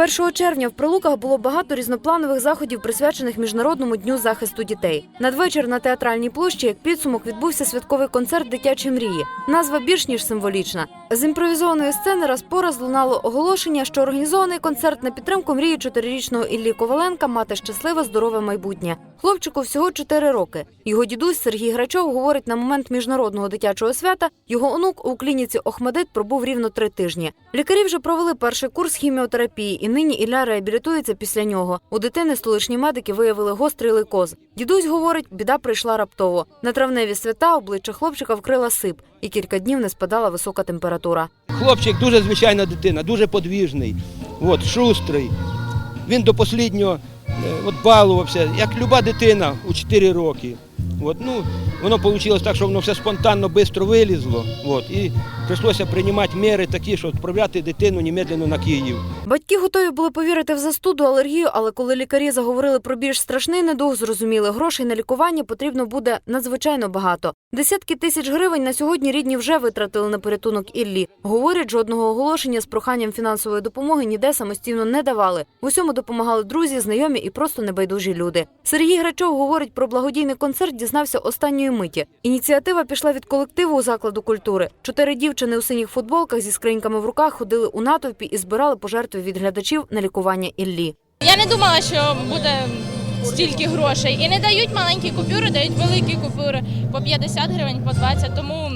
1 червня в Прилуках було багато різнопланових заходів, присвячених Міжнародному дню захисту дітей. Надвечір на театральній площі, як підсумок, відбувся святковий концерт Дитячі мрії. Назва більш ніж символічна. З імпровізованої сцени раз по раз лунало оголошення, що організований концерт на підтримку мрії чотирирічного Іллі Коваленка мати щасливе здорове майбутнє. Хлопчику всього 4 роки. Його дідусь Сергій Грачов говорить, на момент міжнародного дитячого свята його онук у клініці Охмадит пробув рівно три тижні. Лікарі вже провели перший курс хіміотерапії, нині Ілля реабілітується після нього. У дитини столичні медики виявили гострий лейкоз. Дідусь говорить, біда прийшла раптово. На травневі свята обличчя хлопчика вкрила сип, і кілька днів не спадала висока температура. Хлопчик дуже звичайна дитина, дуже подвіжний, от, шустрий. Він до останнього е, от, балувався, як люба дитина у 4 роки. От, ну, воно вийшло так, що воно все спонтанно швидко вилізло. От, і прийшлося приймати міри такі, що відправляти дитину немедленно на Київ. Батьки готові були повірити в застуду, алергію, але коли лікарі заговорили про більш страшний недуг, зрозуміли, грошей на лікування потрібно буде надзвичайно багато. Десятки тисяч гривень на сьогодні рідні вже витратили на порятунок Іллі. Говорять, жодного оголошення з проханням фінансової допомоги ніде самостійно не давали. В усьому допомагали друзі, знайомі і просто небайдужі люди. Сергій Грачов говорить про благодійний концерт, дізнався останньої миті. Ініціатива пішла від колективу закладу культури. Чотири дівчини у синіх футболках зі скриньками в руках ходили у натовпі і збирали пожертви від глядачів на лікування Іллі. Я не думала, що буде стільки грошей. І не дають маленькі купюри, дають великі купюри по 50 гривень, по 20. Тому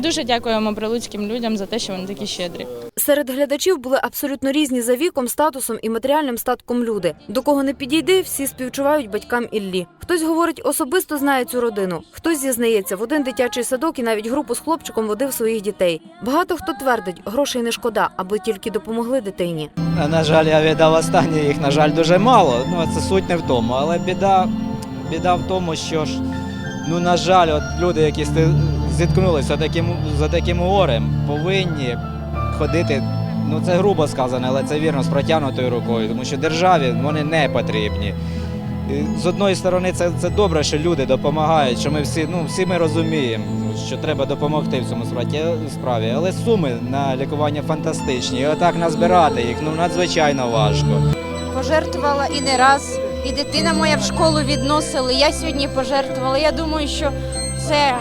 дуже дякуємо прилуцьким людям за те, що вони такі щедрі. Серед глядачів були абсолютно різні за віком, статусом і матеріальним статком люди. До кого не підійди, всі співчувають батькам Іллі. Хтось говорить, особисто знає цю родину. Хтось зізнається, в один дитячий садок і навіть групу з хлопчиком водив своїх дітей. Багато хто твердить, грошей не шкода, аби тільки допомогли дитині. На жаль, я віддав останнє, їх, на жаль, дуже мало. Ну, це суть не в тому. Але біда, біда в тому, що ж, ну, на жаль, от люди, які зіткнулися таким, за таким горем, повинні ходити. Ну, це грубо сказано, але це вірно з протягнутою рукою, тому що державі вони не потрібні. З одної сторони, це, це добре, що люди допомагають, що ми всі, ну, всі ми розуміємо, що треба допомогти в цьому справі. Але суми на лікування фантастичні. І отак назбирати їх ну, надзвичайно важко. пожертвувала і не раз. І дитина моя в школу відносили. Я сьогодні пожертвувала. Я думаю, що це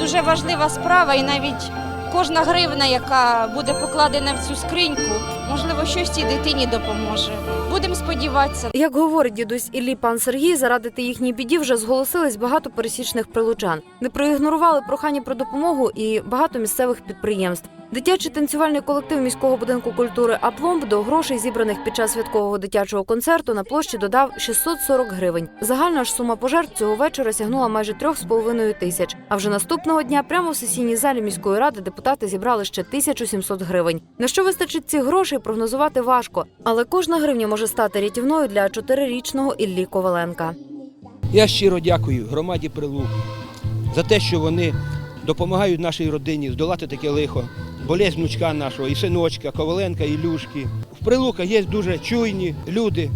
дуже важлива справа, і навіть кожна гривна, яка буде покладена в цю скриньку, можливо, щось цій дитині допоможе. Будемо сподіватися. Як говорить дідусь Іллі пан Сергій, зарадити їхній біді вже зголосились багато пересічних прилучан. Не проігнорували прохання про допомогу і багато місцевих підприємств. Дитячий танцювальний колектив міського будинку культури Апломб до грошей, зібраних під час святкового дитячого концерту, на площі додав 640 гривень. Загальна ж сума пожертв цього вечора сягнула майже 3,5 тисяч. А вже наступного дня прямо в сесійній залі міської ради депутати зібрали ще 1700 гривень. На що вистачить цих грошей, прогнозувати важко, але кожна гривня може стати рятівною для чотирирічного Іллі Коваленка. Я щиро дякую громаді Прилук за те, що вони допомагають нашій родині здолати таке лихо, болезнь внучка нашого, і синочка, Коваленка, і Люшки. В Прилуках є дуже чуйні люди,